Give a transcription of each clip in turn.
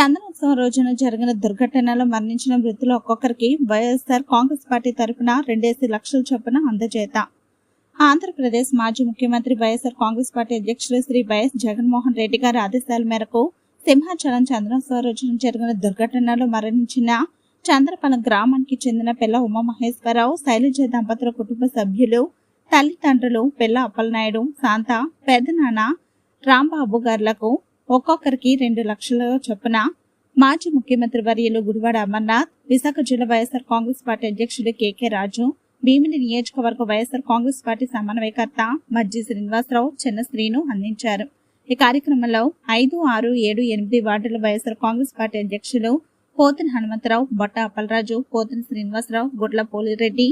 చందనోత్సవం రోజున జరిగిన దుర్ఘటనలో మరణించిన మృతులు ఒక్కొక్కరికి వైఎస్ఆర్ కాంగ్రెస్ పార్టీ తరపున రెండేసి లక్షల చొప్పున అందజేత. ఆంధ్రప్రదేశ్ మాజీ ముఖ్యమంత్రి వైఎస్ఆర్ కాంగ్రెస్ పార్టీ అధ్యక్షులు శ్రీ వైఎస్ జగన్మోహన్ రెడ్డి గారి ఆదేశాల మేరకు సింహాచలం చంద్రోత్సవ రోజున జరిగిన దుర్ఘటనలో మరణించిన చంద్రపాలెం గ్రామానికి చెందిన పిల్ల ఉమామహేశ్వరరావు శైలజ దంపతుల కుటుంబ సభ్యులు తల్లిదండ్రులు పిల్ల అప్పలనాయుడు శాంత పెదనాన్న రాంబాబు గారులకు ఒక్కొక్కరికి రెండు లక్షల చొప్పున మాజీ ముఖ్యమంత్రి వర్యలు గుడివాడ అమర్నాథ్ విశాఖ జిల్లా వైఎస్ఆర్ కాంగ్రెస్ పార్టీ అధ్యక్షుడు కెకే రాజు భీమిని నియోజకవర్గ వైఎస్ఆర్ కాంగ్రెస్ పార్టీ సమన్వయకర్త మజ్జి శ్రీనివాసరావు చిన్న శ్రీను అందించారు. ఈ కార్యక్రమంలో ఐదు ఆరు ఏడు ఎనిమిది వార్డుల వైఎస్ఆర్ కాంగ్రెస్ పార్టీ అధ్యక్షులు కోతన్ హనుమంతరావు బొట్ట అప్పలరాజు పోతిన శ్రీనివాసరావు గుడ్ల పోలిరెడ్డి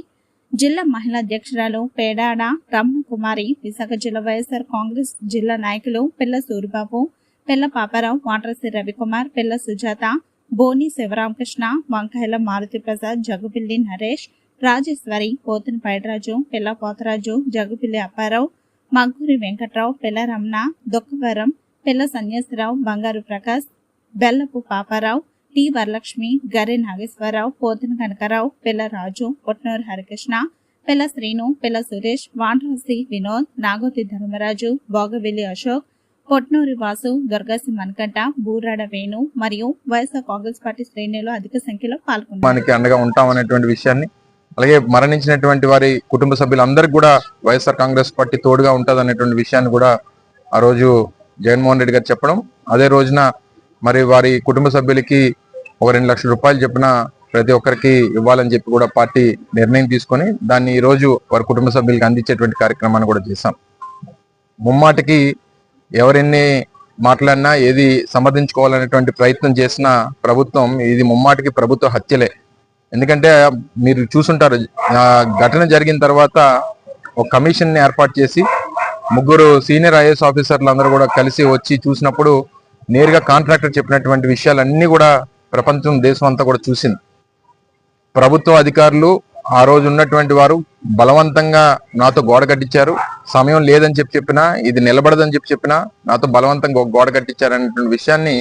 జిల్లా మహిళా అధ్యక్షురాలు పేడాడ రమణ కుమారి విశాఖ జిల్లా వైఎస్ఆర్ కాంగ్రెస్ జిల్లా నాయకులు పిల్ల సూరిబాబు పిల్ల పాపారావు వాటరసి రవికుమార్ పిల్ల సుజాత బోని శివరామకృష్ణ వంకాయల మారుతి ప్రసాద్ జగుపిల్లి నరేష్ రాజేశ్వరి పోతిన పైడరాజు పిల్ల పోతరాజు జగుపిల్లి అప్పారావు మగ్గూరి వెంకట్రావు పిల్ల రమణ దుఃఖవరం పిల్ల సన్యాసరావు బంగారు ప్రకాష్ బెల్లపు పాపారావు టి వరలక్ష్మి గరి నాగేశ్వరరావు పోతిన కనకరావు పిల్ల రాజు కొట్నూరు హరికృష్ణ పిల్ల శ్రీను పిల్ల సురేష్ వాండ్రాసి వినోద్ నాగోతి ధర్మరాజు బోగవెల్లి అశోక్ పొట్నూరి వాసు దుర్గాసి మన్కంట బూరాడ వేణు మరియు వైఎస్ఆర్ కాంగ్రెస్ పార్టీ శ్రేణులు అధిక సంఖ్యలో పాల్గొన్నారు. మనకి అండగా ఉంటాం అనేటువంటి విషయాన్ని అలాగే మరణించినటువంటి వారి కుటుంబ సభ్యులందరికీ కూడా వైఎస్ఆర్ కాంగ్రెస్ పార్టీ తోడుగా ఉంటుంది అనేటువంటి విషయాన్ని కూడా ఆ రోజు జగన్మోహన్ రెడ్డి గారు చెప్పడం. అదే రోజున మరి వారి కుటుంబ సభ్యులకి ఒక రెండు లక్షల రూపాయలు చెప్పిన ప్రతి ఒక్కరికి ఇవ్వాలని చెప్పి కూడా పార్టీ నిర్ణయం తీసుకొని దాన్ని ఈ రోజు వారి కుటుంబ సభ్యులకి అందించేటువంటి కార్యక్రమాన్ని కూడా చేశాం. ముమ్మాటికి ఎవరెన్ని మాట్లాడినా ఏది సమర్థించుకోవాలనేటువంటి ప్రయత్నం చేసిన ప్రభుత్వం ఇది ముమ్మాటికి ప్రభుత్వ హత్యలే. ఎందుకంటే మీరు చూసుంటారు ఘటన జరిగిన తర్వాత ఒక కమిషన్ని ఏర్పాటు చేసి ముగ్గురు సీనియర్ ఐఏఎస్ ఆఫీసర్లు అందరూ కూడా కలిసి వచ్చి చూసినప్పుడు నేరుగా కాంట్రాక్టర్ చెప్పినటువంటి విషయాలన్నీ కూడా ప్రపంచం దేశం అంతా కూడా చూసింది. ప్రభుత్వ అధికారులు ఆ రోజు ఉన్నటువంటి వారు బలవంతంగా నాతో గోడ కట్టించారు. సమయం లేదని చెప్పి చెప్పినా ఇది నిలబడదని చెప్పి చెప్పినా నాతో బలవంతంగా గోడ కట్టించారు అనేటువంటి విషయాన్ని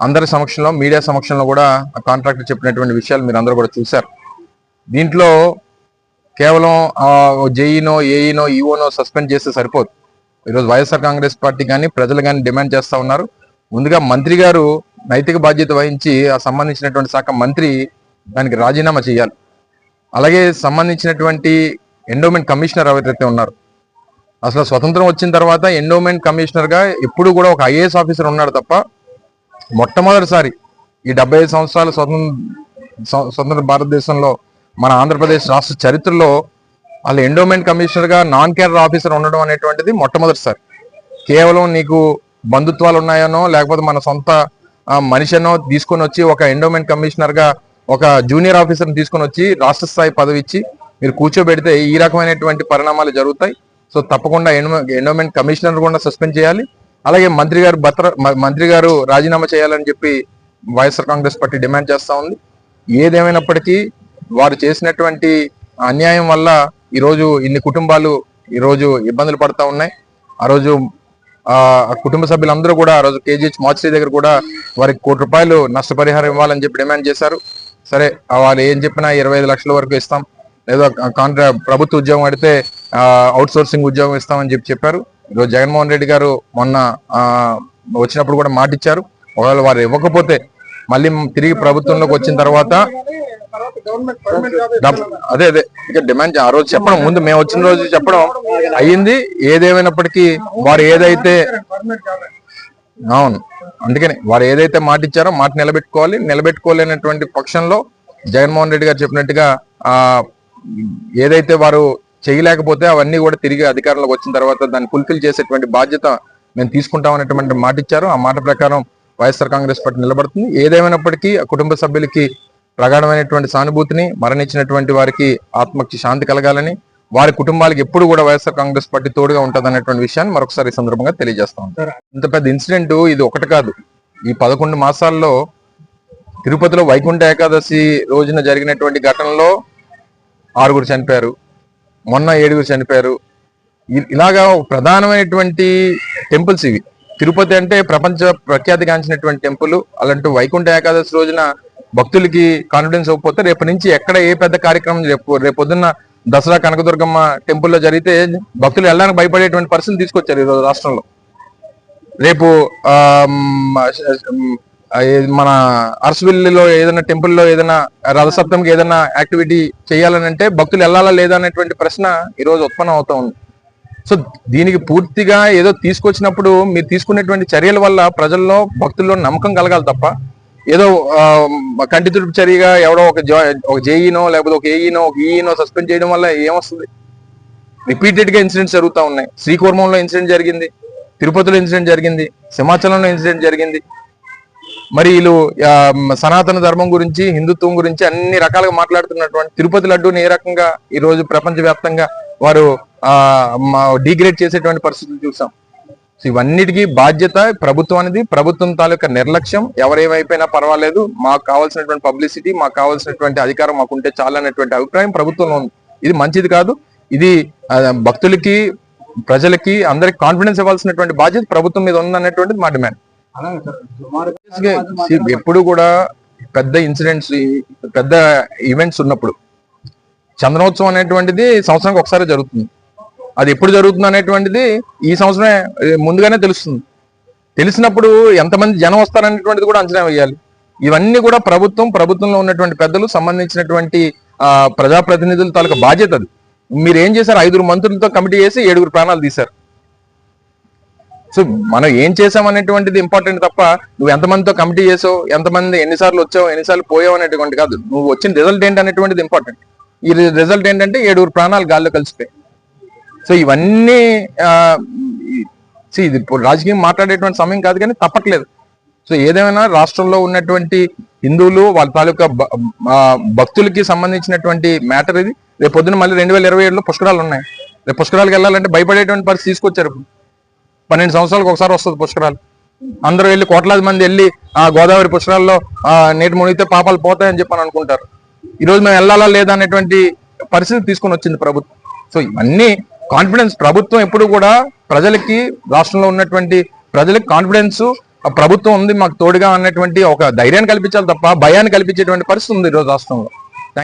అందరి సమక్షంలో మీడియా సమక్షంలో కూడా కాంట్రాక్టర్ చెప్పినటువంటి విషయాలు మీరు అందరూ కూడా చూశారు. దీంట్లో కేవలం జేఈనో ఏఈనో ఈఓనో సస్పెండ్ చేస్తే సరిపోదు. ఈరోజు వైఎస్ఆర్ కాంగ్రెస్ పార్టీ కానీ ప్రజలు కానీ డిమాండ్ చేస్తూ ఉన్నారు. ముందుగా మంత్రి గారు నైతిక బాధ్యత వహించి ఆ సంబంధించినటువంటి శాఖ మంత్రి దానికి రాజీనామా చేయాలి. అలాగే సంబంధించినటువంటి ఎండోమెంట్ కమిషనర్ ఎవరైతే ఉన్నారు అసలు స్వతంత్రం వచ్చిన తర్వాత ఎండోమెంట్ కమిషనర్గా ఎప్పుడు కూడా ఒక ఐఏఎస్ ఆఫీసర్ ఉన్నాడు తప్ప మొట్టమొదటిసారి ఈ డెబ్బై ఐదు సంవత్సరాల స్వతంత్ర స్వతంత్ర భారతదేశంలో మన ఆంధ్రప్రదేశ్ రాష్ట్ర చరిత్రలో వాళ్ళ ఎండోమెంట్ కమిషనర్గా నాన్ కేడర్ ఆఫీసర్ ఉండడం అనేటువంటిది మొట్టమొదటిసారి. కేవలం నీకు బంధుత్వాలు ఉన్నాయనో లేకపోతే మన సొంత మనిషినో తీసుకొని వచ్చి ఒక ఎండోమెంట్ కమిషనర్గా ఒక జూనియర్ ఆఫీసర్ తీసుకొని వచ్చి రాష్ట్ర స్థాయి పదవి ఇచ్చి మీరు కూర్చోబెడితే ఈ రకమైనటువంటి పరిణామాలు జరుగుతాయి. సో తప్పకుండా ఎండోమెంట్ కమిషనర్ కూడా సస్పెండ్ చేయాలి. అలాగే మంత్రి గారు భద్ర మ- మంత్రి గారు రాజీనామా చేయాలని చెప్పి వైఎస్ఆర్ కాంగ్రెస్ పార్టీ డిమాండ్ చేస్తా ఉంది. ఏదేమైనప్పటికీ వారు చేసినటువంటి అన్యాయం వల్ల ఈరోజు ఇన్ని కుటుంబాలు ఈరోజు ఇబ్బందులు పడతా ఉన్నాయి. ఆ రోజు ఆ కుటుంబ సభ్యులందరూ కూడా ఆ రోజు కేజీహెచ్ మార్చి దగ్గర కూడా వారికి కోటి రూపాయలు నష్టపరిహారం ఇవ్వాలని చెప్పి డిమాండ్ చేశారు. సరే వాళ్ళు ఏం చెప్పినా ఇరవై ఐదు లక్షల వరకు ఇస్తాం. లేదా కాంట్రా ప్రభుత్వ ఉద్యోగం అడితే అవుట్ సోర్సింగ్ ఉద్యోగం ఇస్తామని చెప్పి చెప్పారు. ఈరోజు జగన్మోహన్ రెడ్డి గారు మొన్న వచ్చినప్పుడు కూడా మాట ఇచ్చారు ఒకవేళ వారు ఇవ్వకపోతే మళ్ళీ తిరిగి ప్రభుత్వంలోకి వచ్చిన తర్వాత అదే అదే ఇక డిమాండ్ ఆ రోజు చెప్పడం ముందు మేము వచ్చిన రోజు చెప్పడం అయ్యింది. ఏదేమైనప్పటికీ వారు ఏదైతే అవును. అందుకని వారు ఏదైతే మాట ఇచ్చారో మాట నిలబెట్టుకోవాలి. నిలబెట్టుకోలేనటువంటి పక్షంలో జగన్మోహన్ రెడ్డి గారు చెప్పినట్టుగా ఆ ఏదైతే వారు చేయలేకపోతే అవన్నీ కూడా తిరిగి అధికారంలోకి వచ్చిన తర్వాత దాన్ని ఫుల్ఫిల్ చేసేటువంటి బాధ్యత మేము తీసుకుంటాం అనేటువంటి మాట ఇచ్చారు ఆ మాట ప్రకారం వైఎస్ఆర్ కాంగ్రెస్ పార్టీ నిలబడుతుంది. ఏదేమైనప్పటికీ ఆ కుటుంబ సభ్యులకి ప్రగాఢమైనటువంటి సానుభూతిని మరణించినటువంటి వారికి ఆత్మకి శాంతి కలగాలని వారి కుటుంబాలకు ఎప్పుడు కూడా వైఎస్ఆర్ కాంగ్రెస్ పార్టీ తోడుగా ఉంటుంది అనేటువంటి విషయాన్ని మరొకసారి ఈ సందర్భంగా తెలియజేస్తాం ఇంత పెద్ద ఇన్సిడెంట్ ఇది ఒకటి కాదు. ఈ పదకొండు మాసాల్లో తిరుపతిలో వైకుంఠ ఏకాదశి రోజున జరిగినటువంటి ఘటనలో ఆరుగురు చనిపోయారు. మొన్న ఏడుగురు చనిపోయారు. ఇలాగా ప్రధానమైనటువంటి టెంపుల్స్ ఇవి. తిరుపతి అంటే ప్రపంచ ప్రఖ్యాతిగాంచినటువంటి టెంపుల్. అలాంటి వైకుంఠ ఏకాదశి రోజున భక్తులకి కాన్ఫిడెన్స్ ఇవ్వకపోతే రేపు నుంచి ఎక్కడ ఏ పెద్ద కార్యక్రమం రేపు రేపు పొద్దున్న దసరా కనకదుర్గమ్మ టెంపుల్లో జరిగితే భక్తులు వెళ్ళడానికి భయపడేటువంటి పరిస్థితి తీసుకొచ్చారు ఈరోజు రాష్ట్రంలో. రేపు మన అరసవిల్లిలో ఏదైనా టెంపుల్లో ఏదైనా రథసప్తమికి ఏదైనా యాక్టివిటీ చేయాలని అంటే భక్తులు వెళ్ళాలా లేదా అనేటువంటి ప్రశ్న ఈరోజు ఉత్పన్నం అవుతా ఉంది. సో దీనికి పూర్తిగా ఏదో తీసుకొచ్చినప్పుడు మీరు తీసుకునేటువంటి చర్యల వల్ల ప్రజల్లో భక్తుల్లో నమ్మకం కలగాలి తప్ప ఏదో కంటి తుడుపు చర్యగా ఎవడో ఒక జా- ఒక జేఈనో లేకపోతే ఒక ఏఈనో ఒక ఈఈనో సస్పెండ్ చేయడం వల్ల ఏమొస్తుంది? రిపీటెడ్గా ఇన్సిడెంట్స్ జరుగుతూ ఉన్నాయి. శ్రీకూర్మంలో ఇన్సిడెంట్ జరిగింది. తిరుపతిలో ఇన్సిడెంట్ జరిగింది. సింహాచలంలో ఇన్సిడెంట్ జరిగింది. మరి వీళ్ళు సనాతన ధర్మం గురించి హిందుత్వం గురించి అన్ని రకాలుగా మాట్లాడుతున్నటువంటి తిరుపతి లడ్డూని ఏ రకంగా ఈ రోజు ప్రపంచవ్యాప్తంగా వారు డిగ్రేడ్ చేసేటువంటి పరిస్థితులు చూసాం. సో ఇవన్నిటికీ బాధ్యత ప్రభుత్వం అనేది. ప్రభుత్వం తాలూకా నిర్లక్ష్యం ఎవరేమైపోయినా పర్వాలేదు. మాకు కావాల్సినటువంటి పబ్లిసిటీ మాకు కావాల్సినటువంటి అధికారం మాకుంటే చాలు అనేటువంటి అభిప్రాయం ప్రభుత్వంలో ఉంది. ఇది మంచిది కాదు. ఇది భక్తులకి ప్రజలకి అందరికి కాన్ఫిడెన్స్ ఇవ్వాల్సినటువంటి బాధ్యత ప్రభుత్వం మీద ఉందనేటువంటిది మా డిమాండ్. ఎప్పుడు కూడా పెద్ద ఇన్సిడెంట్స్ పెద్ద ఈవెంట్స్ ఉన్నప్పుడు చంద్రోత్సవం అనేటువంటిది సంవత్సరానికి ఒకసారి జరుగుతుంది. అది ఎప్పుడు జరుగుతుంది అనేటువంటిది ఈ సంవత్సరమే ముందుగానే తెలుస్తుంది. తెలిసినప్పుడు ఎంతమంది జనం వస్తారనేటువంటిది కూడా అంచనా వేయాలి. ఇవన్నీ కూడా ప్రభుత్వం ప్రభుత్వంలో ఉన్నటువంటి పెద్దలు సంబంధించినటువంటి ఆ, ప్రజాప్రతినిధుల తాలూకా బాధ్యత అది. మీరు ఏం చేశారు? ఐదుగురు మంత్రులతో కమిటీ చేసి ఏడుగురు ప్రాణాలు తీశారు. సో మనం ఏం చేసాం అనేటువంటిది ఇంపార్టెంట్ తప్ప నువ్వు ఎంతమందితో కమిటీ చేసావు ఎంతమంది ఎన్నిసార్లు వచ్చావు ఎన్నిసార్లు పోయావు అనేటువంటి కాదు. నువ్వు వచ్చిన రిజల్ట్ ఏంటి అనేటువంటిది ఇంపార్టెంట్. ఈ రిజల్ట్ ఏంటంటే ఏడుగురు ప్రాణాలు గాల్లో కలిసిపోయి సో ఇవన్నీ సో ఇది ఇప్పుడు రాజకీయం మాట్లాడేటువంటి సమయం కాదు కానీ తప్పట్లేదు. సో ఏదేమైనా రాష్ట్రంలో ఉన్నటువంటి హిందువులు వాళ్ళ తాలూకా భక్తులకి సంబంధించినటువంటి మ్యాటర్ ఇది. రేపు పొద్దున మళ్ళీ రెండు వేల ఇరవై ఏడులో పుష్కరాలు ఉన్నాయి. రేపు పుష్కరాలకు వెళ్ళాలంటే భయపడేటువంటి పరిస్థితి తీసుకొచ్చారు పన్నెండు సంవత్సరాలకు ఒకసారి వస్తుంది పుష్కరాలు. అందరూ వెళ్ళి కోట్లాది మంది వెళ్ళి ఆ గోదావరి పుష్కరాల్లో నేటి నీటి మునిగితే పాపాలు పోతాయని చెప్పని అనుకుంటారు. ఈ రోజు మేము వెళ్ళాలా లేదా అనేటువంటి పరిస్థితి తీసుకొని వచ్చింది ప్రభుత్వం. సో ఇవన్నీ కాన్ఫిడెన్స్ ప్రభుత్వం ఎప్పుడు కూడా ప్రజలకి రాష్ట్రంలో ఉన్నటువంటి ప్రజలకు కాన్ఫిడెన్స్ ప్రభుత్వం ఉంది మాకు తోడుగా అన్నటువంటి ఒక ధైర్యాన్ని కల్పించాలి తప్ప భయాన్ని కల్పించేటువంటి పరిస్థితి ఉంది ఈ రోజు రాష్ట్రంలో.